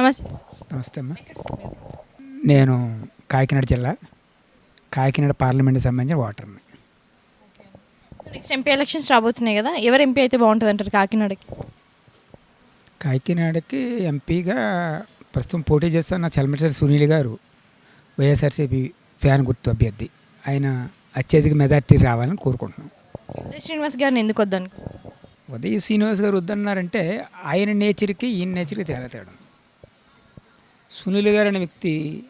నమస్తే. నమస్తే అమ్మా. నేను కాకినాడ జిల్లా కాకినాడ పార్లమెంట్కి సంబంధించిన ఓటర్ని నెక్స్ట్ ఎంపీ ఎలక్షన్స్ రాబోతున్నాయి కదా ఎవరు ఎంపీ అయితే బాగుంటుంది అంటారు కాకినాడకి కాకినాడకి ఎంపీగా ప్రస్తుతం పోటీ చేస్తున్న చలమేశ్వర సునీల్ గారు వైఎస్ఆర్సీపీ ఫ్యాన్ గుర్తు అభ్యర్థి. ఆయన అత్యధిక మెజార్టీ రావాలని కోరుకుంటున్నాం. ఉదయ్ శ్రీనివాస్ గారిని ఎందుకు వద్దనుకో? ఉదయ్ శ్రీనివాస్ గారు వద్దన్నారంటే ఆయన నేచర్కి ఈయన నేచర్కి తేడా తేడా సునీల్ గారు అనే వ్యక్తి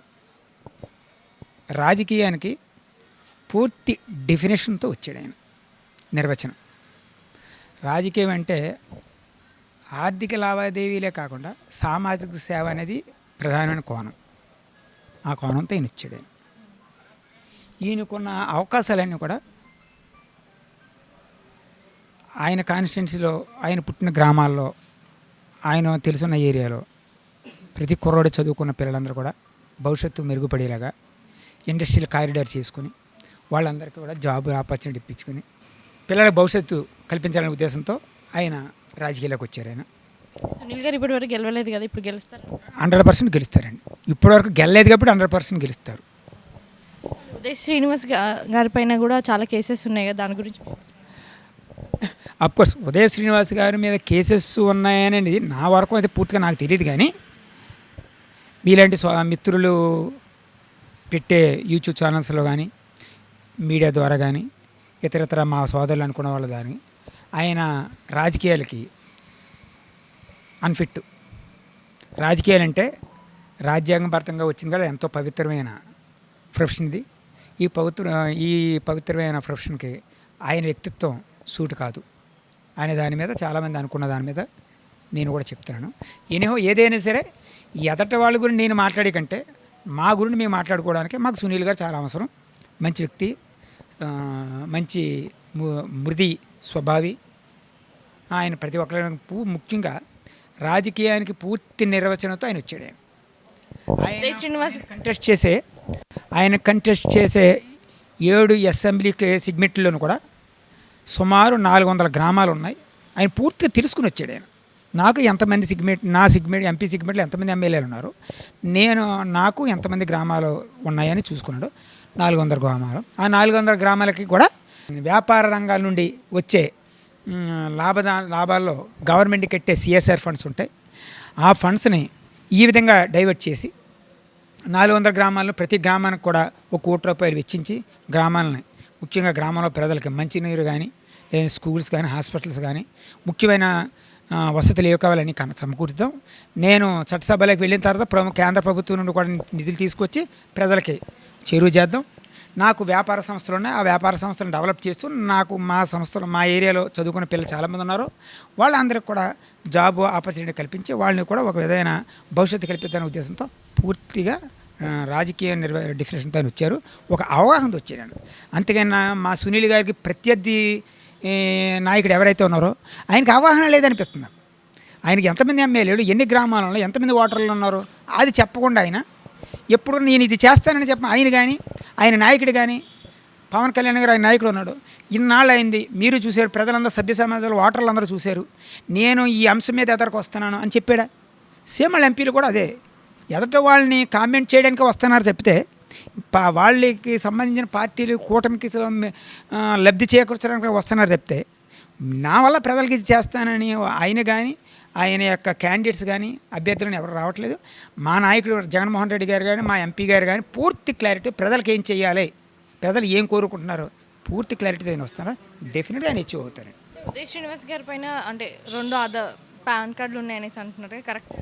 రాజకీయానికి పూర్తి డెఫినేషన్తో వచ్చాడు ఆయన. నిర్వచనం. రాజకీయం అంటే ఆర్థిక లావాదేవీలే కాకుండా సామాజిక సేవ అనేది ప్రధానమైన కోణం. ఆ కోణంతో ఈయన వచ్చాడు ఆయన. ఈయనకున్న అవకాశాలన్నీ కూడా ఆయన కాన్స్టిట్యున్సీలో ఆయన పుట్టిన గ్రామాల్లో ఆయన తెలుసున్న ఏరియాలో ప్రతి కుర్రోడు చదువుకున్న పిల్లలందరూ కూడా భవిష్యత్తు మెరుగుపడేలాగా ఇండస్ట్రియల్ కారిడార్ చేసుకుని వాళ్ళందరికీ కూడా జాబ్ ఆపర్చునిటీ ఇప్పించుకొని పిల్లల భవిష్యత్తు కల్పించాలనే ఉద్దేశంతో ఆయన రాజకీయాల్లోకి వచ్చారు ఆయన. సునీల్ గారు ఇప్పటి వరకు గెలవలేదు కదా? ఇప్పుడు గెలుస్తారు? హండ్రెడ్ పర్సెంట్ గెలుస్తారండి. ఇప్పటివరకు గెలలేదు కాబట్టి హండ్రెడ్ పర్సెంట్ గెలుస్తారు. ఉదయ్ శ్రీనివాస్ గారి పైన కూడా చాలా కేసెస్ ఉన్నాయి కదా? దాని గురించి కోర్స్ ఉదయ శ్రీనివాస్ గారి మీద కేసెస్ ఉన్నాయనేది నా వరకు అయితే పూర్తిగా నాకు తెలియదు కానీ మీలాంటి మిత్రులు పెట్టే యూట్యూబ్ ఛానల్స్లో కానీ మీడియా ద్వారా కానీ ఇతరతర మా సోదరులు అనుకున్న వాళ్ళు కానీ ఆయన రాజకీయాలకి అన్ఫిట్ రాజకీయాలంటే రాజ్యాంగభరితంగా వచ్చింది కదా ఎంతో పవిత్రమైన ప్రొఫెషన్ ఇది ఈ పవిత్ర ఈ పవిత్రమైన ప్రొఫెషన్కి ఆయన వ్యక్తిత్వం సూట్ కాదు. అనే దాని మీద చాలామంది అనుకున్న దాని మీద నేను కూడా చెప్తున్నాను. ఎనిహో ఏదైనా సరే ఎదట వాళ్ళ గురించి నేను మాట్లాడే కంటే మా గురించి మేము మాట్లాడుకోవడానికి మాకు సునీల్ గారు చాలా అవసరం. మంచి వ్యక్తి మంచి మృది స్వభావి. ఆయన ప్రతి ఒక్కరి ముఖ్యంగా రాజకీయానికి పూర్తి నిర్వచనంతో ఆయన వచ్చాడు ఆయన. శ్రీనివాస్. కంటెస్ట్ చేసే ఆయన కంటెస్ట్ చేసే ఏడు అసెంబ్లీ సిగ్మెంట్లోనూ కూడా సుమారు నాలుగు వందల గ్రామాలు ఉన్నాయి. ఆయన పూర్తిగా తెలుసుకుని వచ్చాడు ఆయన. నాకు ఎంతమంది సిగ్మెంట్ నా సిగ్మెంట్ ఎంపీ సిగ్మెంట్లో ఎంతమంది ఎమ్మెల్యేలు ఉన్నారు? నేను నాకు ఎంతమంది గ్రామాలు ఉన్నాయని చూసుకున్నాడు. నాలుగు వందల గ్రామాలు. ఆ నాలుగు వందల గ్రామాలకి కూడా వ్యాపార రంగాల నుండి వచ్చే లాభదా లాభాల్లో గవర్నమెంట్ కట్టే సిఎస్ఆర్ ఫండ్స్ ఉంటాయి ఆ ఫండ్స్ని ఈ విధంగా డైవర్ట్ చేసి నాలుగు వందల గ్రామాల్లో ప్రతి గ్రామానికి కూడా ఒక కోటి రూపాయలు వెచ్చించి గ్రామాలని ముఖ్యంగా గ్రామంలో పేదలకి మంచినీరు కానీ స్కూల్స్ కానీ హాస్పిటల్స్ కానీ ముఖ్యమైన వసతులు ఏవి కావాలని కన సమకూరుతాం. నేను చట్టసభలోకి వెళ్ళిన తర్వాత ప్రముఖ కేంద్ర ప్రభుత్వం నుండి కూడా నిధులు తీసుకొచ్చి ప్రజలకి చేరువ చేద్దాం. నాకు వ్యాపార సంస్థలు ఉన్నాయి. ఆ వ్యాపార సంస్థలను డెవలప్ చేస్తూ నాకు మా సంస్థలు మా ఏరియాలో చదువుకున్న పిల్లలు చాలామంది ఉన్నారు. వాళ్ళందరికీ కూడా జాబ్ ఆపర్చునిటీ కల్పించి వాళ్ళని కూడా ఒక విధమైన భవిష్యత్తు కల్పిద్దనే ఉద్దేశంతో పూర్తిగా రాజకీయ నిర్వ డిఫినేషన్తో వచ్చారు. ఒక అవగాహనతో వచ్చాడు అంతేగాని మా సునీల్ గారికి ప్రత్యర్థి నాయకుడు ఎవరైతే ఉన్నారో ఆయనకి అవగాహన లేదనిపిస్తుంది. ఆయనకి ఎంతమంది ఎమ్మెల్యేలు ఎన్ని గ్రామాలలో ఎంతమంది ఓటర్లు ఉన్నారు అది చెప్పకుండా ఆయన ఎప్పుడు నేను ఇది చేస్తానని చెప్ప ఆయన కానీ ఆయన నాయకుడు కానీ పవన్ కళ్యాణ్ గారు ఆయన నాయకుడు ఉన్నాడు. ఇన్నాళ్ళు అయింది మీరు చూశారు ప్రజలందరూ సభ్య సమాజాలు ఓటర్లు అందరూ చూశారు. నేను ఈ అంశం మీద ఎదరికి వస్తున్నాను అని చెప్పాడా? సేమ్ వాళ్ళ ఎంపీలు కూడా అదే. ఎదట వాళ్ళని కామెంట్ చేయడానికి వస్తున్నారు చెప్తే వాళ్ళకి సంబంధించిన పార్టీలు కూటమికి లబ్ధి చేకూర్చడానికి వస్తున్నారు చెప్తే నా వల్ల ప్రజలకి ఇది చేస్తానని ఆయన కానీ ఆయన యొక్క క్యాండిడేట్స్ కానీ అభ్యర్థులను ఎవరు రావట్లేదు. మా నాయకుడు జగన్మోహన్ రెడ్డి గారు కానీ మా ఎంపీ గారు కానీ పూర్తి క్లారిటీ ప్రజలకు ఏం చేయాలి ప్రజలు ఏం కోరుకుంటున్నారు? పూర్తి క్లారిటీతో ఆయన వస్తారా? డెఫినెట్గా ఆయన అచీవ్ అవుతారు. ఉదయ్ శ్రీనివాస్ గారి పైన అంటే రెండు ఆధార్ పాన్ కార్డులు ఉన్నాయనేసి అంటున్నారు కరెక్ట్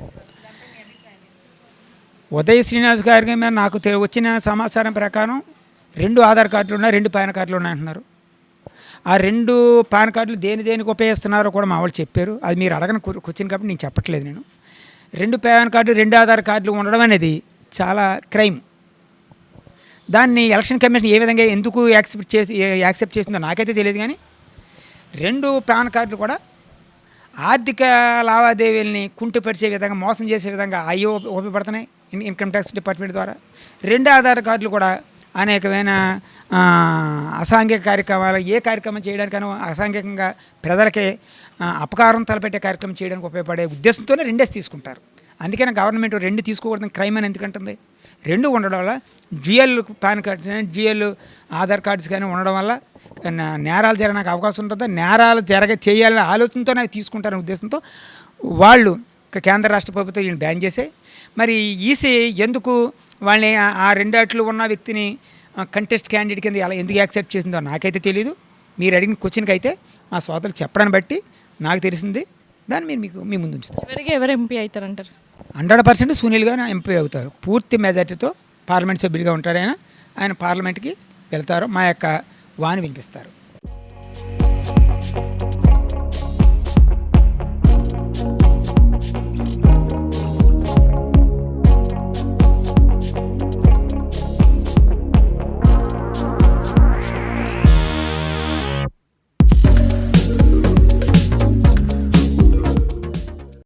ఉదయ్ శ్రీనివాస్ గారి మీద నాకు వచ్చిన సమాచారం ప్రకారం రెండు ఆధార్ కార్డులు ఉన్నాయి రెండు పాన్ కార్డులు ఉన్నాయి అంటున్నారు. ఆ రెండు పాన్ కార్డులు దేని దేనికి ఉపయోగిస్తున్నారో కూడా మా వాళ్ళు చెప్పారు. అది మీరు అడగని కూర్చుని కాబట్టి నేను చెప్పట్లేదు నేను. రెండు పాన్ కార్డు రెండు ఆధార్ కార్డులు ఉండడం అనేది చాలా క్రైమ్. దాన్ని ఎలక్షన్ కమిషన్ ఏ విధంగా ఎందుకు యాక్సెప్ట్ చేసి యాక్సెప్ట్ చేసిందో నాకైతే తెలియదు కానీ రెండు పాన్ కార్డులు కూడా ఆర్థిక లావాదేవీలని కుంటుపరిచే విధంగా మోసం చేసే విధంగా అవి ఉపయోగపడుతున్నాయి ఇన్కమ్ ట్యాక్స్ డిపార్ట్మెంట్ ద్వారా. రెండు ఆధార్ కార్డులు కూడా అనేకమైన అసాంఘిక కార్యక్రమాలు ఏ కార్యక్రమం చేయడానికైనా అసాంఘికంగా ప్రజలకి అపకారం తలపెట్టే కార్యక్రమం చేయడానికి ఉపయోగపడే ఉద్దేశంతోనే రెండేసి తీసుకుంటారు. అందుకని గవర్నమెంట్ రెండు తీసుకోకూడదు క్రైమ్ అని ఎందుకంటుంది? రెండు ఉండడం వల్ల జిఎల్ పాన్ కార్డ్స్ కానీ జిఎల్ ఆధార్ కార్డ్స్ కానీ ఉండడం వల్ల నేరాలు జరగడానికి అవకాశం ఉంటుంది? నేరాలు జరగ చేయాలనే ఆలోచనతో నాకు తీసుకుంటారనే ఉద్దేశంతో వాళ్ళు కేంద్ర రాష్ట్ర ప్రభుత్వం వీళ్ళని బ్యాన్ చేసే మరి ఈసీ ఎందుకు వాళ్ళని ఆ- రెండాట్లు ఉన్న వ్యక్తిని కంటెస్ట్ క్యాండిడేట్ కింద ఎలా ఎందుకు యాక్సెప్ట్ చేసిందో నాకైతే తెలియదు మీరు అడిగిన క్వశ్చన్కి అయితే మా సోదరులు చెప్పడాన్ని బట్టి నాకు తెలిసింది. దాన్ని మీరు మీకు మీ ముందు ఉంచుతాను చివరిగా ఎవరు MP అవుతారంటారు? Hundred percent Sunil garu MP అవుతారు. పూర్తి మెజార్టీతో పార్లమెంట్ సభ్యుడిగా ఉంటారు ఆయన. ఆయన పార్లమెంట్కి వెళ్తారు. మా యొక్క వాణి వినిపిస్తారు.